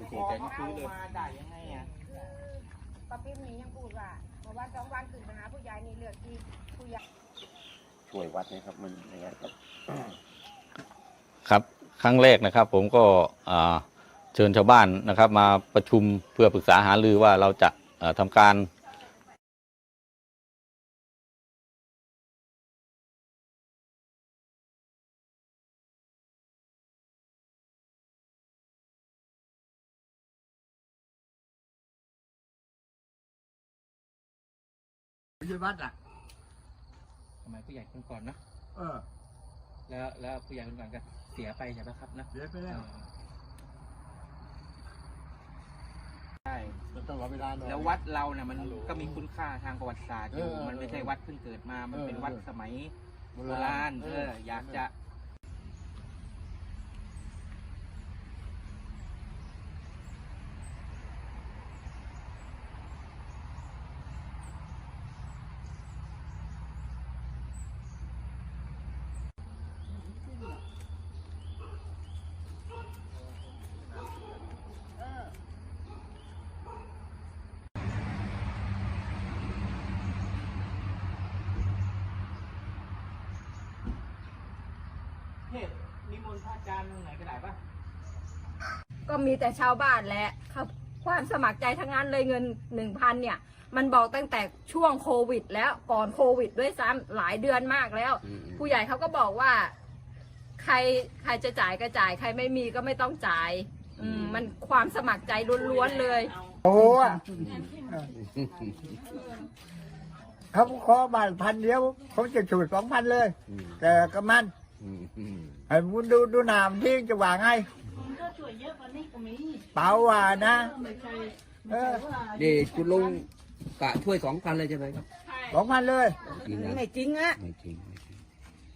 ปฏิเสธแกก็ซื้อเลยมาได้ยังไงอะป้าปิ๊มนี่ยังพูดว่าเมื่อวันสองวันขึ้นไปหาผู้ใหญ่นี่เลือกที่ผู้ใหญ่ช่วยวัดนะครับมันยังไงครับ ครับครั้งแรกนะครับ ผมก็อ่าเชิญชาวบ้านนะครับ มาประชุมเพื่อปรึกษาหารือว่าเราจะเอ่อทำการ ไม่ใช่วัดอะทำไมผู้ใหญ่คนก่อนเนอะเออแล้วแล้วผู้ใหญ่คนก่อนก็เสียไปใช่ไหมครับนะเสียไปแล้วใช่มันต้องรอเวลาหน่อย แล้ววัดเราเนี่ยมันก็มีคุณค่าทางประวัติศาสตร์อยู่เออมันไม่ใช่วัดเพิ่งเกิดมา มันเป็นเออวัดสมัยโบราณเออ อยากจะ เทพนิมนต์พระอา จารย์ตรงไหนก็ได้ปะก็มีแต่ชาวบ้านแหละครับความสมัครใจทั้งนั้นเลยเงินหนึ่งพันเนี่ย มันบอกตั้งแต่ช่วงโควิด แล้วก่อนโควิด ด้วยซ้ำหลายเดือนมากแล้วผู้ใหญ่เขาก็บอกว่า ใครใครจะจ่ายก็จ่าย ใครไม่มีก็ไม่ต้องจ่าย อืมมันความสมัครใจล้วนๆเลย โอ้โหอะเขาขอบ้านพันเดียวเขาจะฉูดสองพันเลยอืมแต่ก็มันอืมอืม ไอ้มุนดูดูหนามที่จะว่าไงก็ช่วยเยอะกว่านี้ก็มีเปล่าว่านะไม่ใช่เออว่านี่คุณลุงกะช่วยสองพันเลยใช่ไหมครับสองพันเลยจริงนะไม่จริงอะไม่จริงไม่จริง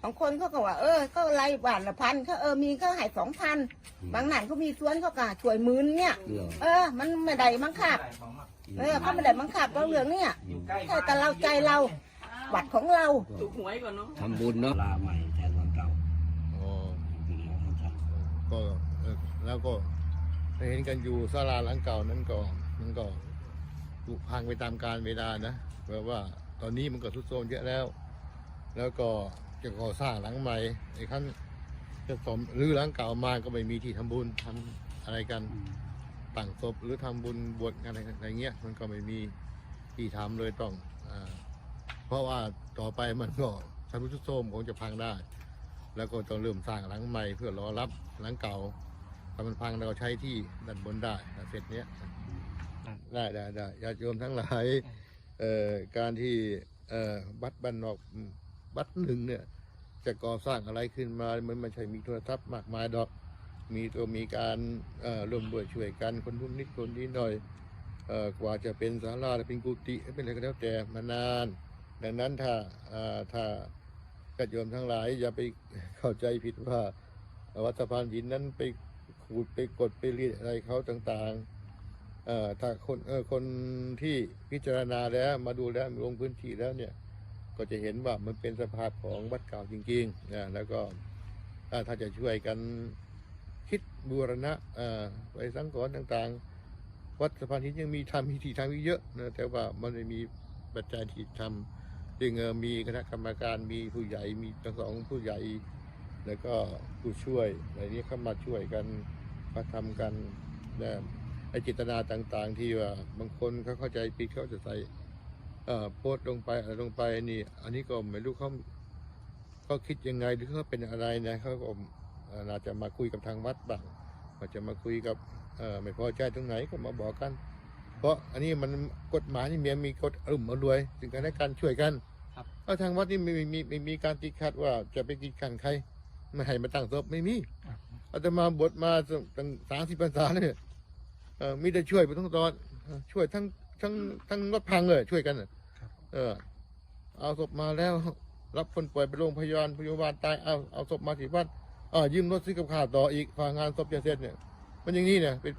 บางคนเขาก็ว่าเออเขาไล่บาทละพันเขาเออมีเขาให้สองพันอืมบางนั่นเขามีสวนเขาก็ช่วยหมื่นเนี่ย เหรอเออ มันไม่ได้บังคับเออเขาไม่ได้บังคับเราเรื่องเนี่ยอยู่ใกล้แค่แต่เราใจเราวัดของเรา ถูกหวยก่อนเนาะ ทำบุญเนาะลาใหม่แทนวันเก่า อ๋อ เป็นไงครับท่าน ก็แล้วก็เห็นกันอยู่ศาลาหลังเก่านั้นก็มันก็ผุพังไปตามกาลเวลานะแปลว่าตอนนี้มันก็ทุดโทรมเยอะแล้ว แล้วก็จะก่อสร้างหลังใหม่ไอ้ขั้นจะสมหรือหลังเก่ามาก็ไม่มีที่ทำบุญทำอะไรกันตั้งศพหรือทำบุญบวชอะไรอะไรเงี้ย มันก็ไม่มีที่ทำเลยต้องอเพราะว่าต่อไปมันก็ทำทรุดโทรมคงจะพังได้ แล้วก็ต้องเริ่มสร้างหลังใหม่เพื่อรอรับหลังเก่าถ้ามันพังเราใช้ที่ด้านบนได้เสร็จเนี้ยได้ได้ได้ญาติโยมทั้งหลายเอ่อการที่เอ่อวัดบ้านนอกวัดหนึ่งเนี่ย จะก่อสร้างอะไรขึ้นมามันไม่ใช่มีโทรศัพท์มากมายดอก มีตัวมีการเอ่อร่วมด้วยช่วยกันคนทุนนิดคนนี้หน่อยเอ่อกว่าจะเป็นศาลาเป็นกุฏิเป็นอะไรก็แล้วแต่มานาน ดังนั้นถ้าเอ่อถ้า ญาติโยมทั้งหลาย อย่าไปเข้าใจผิดว่าวัดสะพานหินนั้นไปขูดไปกดไปรีดอะไรเขาต่างๆเอ่อถ้าคนเออคนที่พิจารณาแล้วมาดูแล้วลงพื้นที่แล้วเนี่ย ก็จะเห็นว่ามันเป็นสภาพของวัดเก่าจริงๆนะแล้วก็ถ้าจะช่วยกันคิดบูรณะเอ่อไปสังกรต่างๆ วัดสะพานหินยังมีทำพิธีทางอีกเยอะนะแต่ว่ามันไม่มีปัจจัยที่ทำ ซึ่งมีคณะกรรมการมีผู้ใหญ่มีทั้งสองผู้ใหญ่ แล้วก็ผู้ช่วยอะไรนี้เข้ามาช่วยกันมาทำกันนะไอจิตนาต่างๆ ที่ว่าบางคนเขาเข้าใจผิดเขาจะใส่เอ่อโพสต์ลงไปอะไรลงไปนี่อันนี้ก็ไม่รู้เขาเขาคิดยังไงหรือเขาเป็นอะไรนะเขาก็เอ่อน่าจะมาคุยกับทางวัดบ้างอาจจะมาคุยกับเอ่อไม่พอใจตรงไหนก็มาบอกกัน เพราะอันนี้มันกฎหมายนี่มีมีกฎอารมณ์อรวยถึงกันและกันช่วยกัน ครับเอาทางวัดนี่ไม่มีไม่ไม่มีการติดขัดว่าจะไปกีดกันใครไม่ให้มาตั้งศพไม่มีอาตมาบทมาตั้งสามสิบพรรษาแล้วเนี่ยเออมีแต่ช่วยไปทั้งตอนเออช่วยทั้งทั้งทั้งรถพังเลยช่วยกันน่ะเออ เอาศพมาแล้ว รับคนป่วยไปโรงพยาบาลพยาบาลตายเอาเอาศพมาที่วัดอ่ายืมรถซื้อกับข้าวต่ออีกพางานศพจะเสร็จเนี่ย มันอย่างนี้เนี่ยเป็น